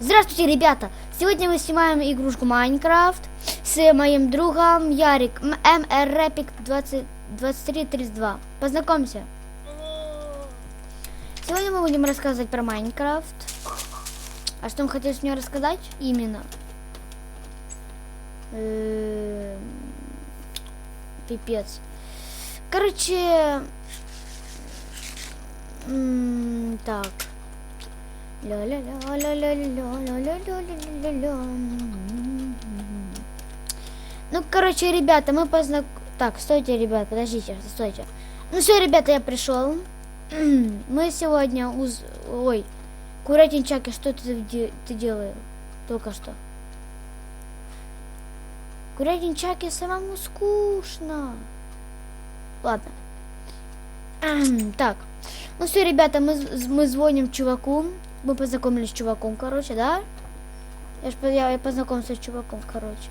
Здравствуйте, ребята! Сегодня мы снимаем игрушку Майнкрафт с моим другом Ярик МРРепик 2332. Познакомься. Сегодня мы будем рассказывать про Майнкрафт. А что вы хотели мне рассказать? Именно. Эм, Пипец. Короче... Так. Ну, короче, ребята, мы познак... Так, стойте, ребят, подождите, стойте. Ну все, ребята, я пришел. мы сегодня уз... Ой, Курятин Чаки, что ты, ты делаешь? Только что. Курятин Чаки, самому скучно. Ладно. так. Ну все, ребята, мы, мы звоним чуваку. Мы познакомились с чуваком, короче, да? Я ж я, я познакомился с чуваком, короче.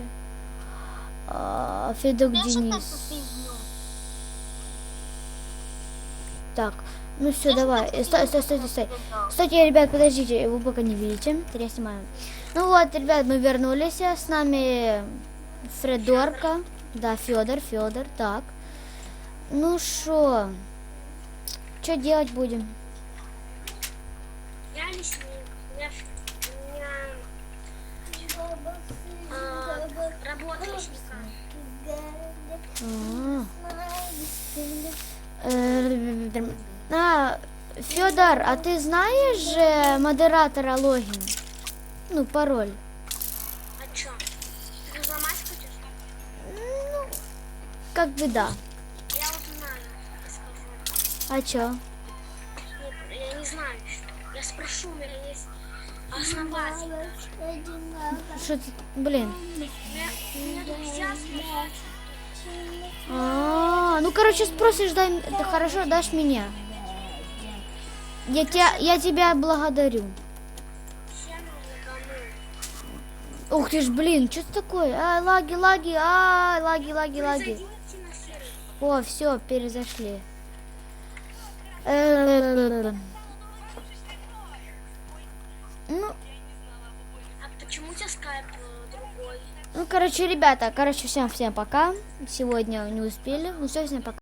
А, Федок Денис. Так, ну все, давай. Стой, стой, стой, стой, стой. Стойте, ребят, подождите, вы пока не видите. Это я снимаю. Ну вот, ребят, мы вернулись. С нами Фредорка. Да, Федор, Федор, так. Ну что, что делать будем? Я не с ним. Меня а, работа лесника. А. А, Федор, а ты знаешь же модератора логин? Ну, пароль. А чё? Ты взломать хочешь? Ну, как бы да. Я вот знаю, скажу. А чё? Спрошу, у меня есть основатель. Что ты, блин. А, ну, короче, спросишь, дай, да хорошо, дашь меня. Я тебя, я тебя благодарю. Ух ты ж, блин, что это такое? А, лаги, лаги, а, лаги, лаги, лаги. О, все, перезашли. Ну, А почему у тебя скайп э, другой? ну, короче, ребята, короче, всем всем пока. Сегодня не успели. Ну все, всем пока.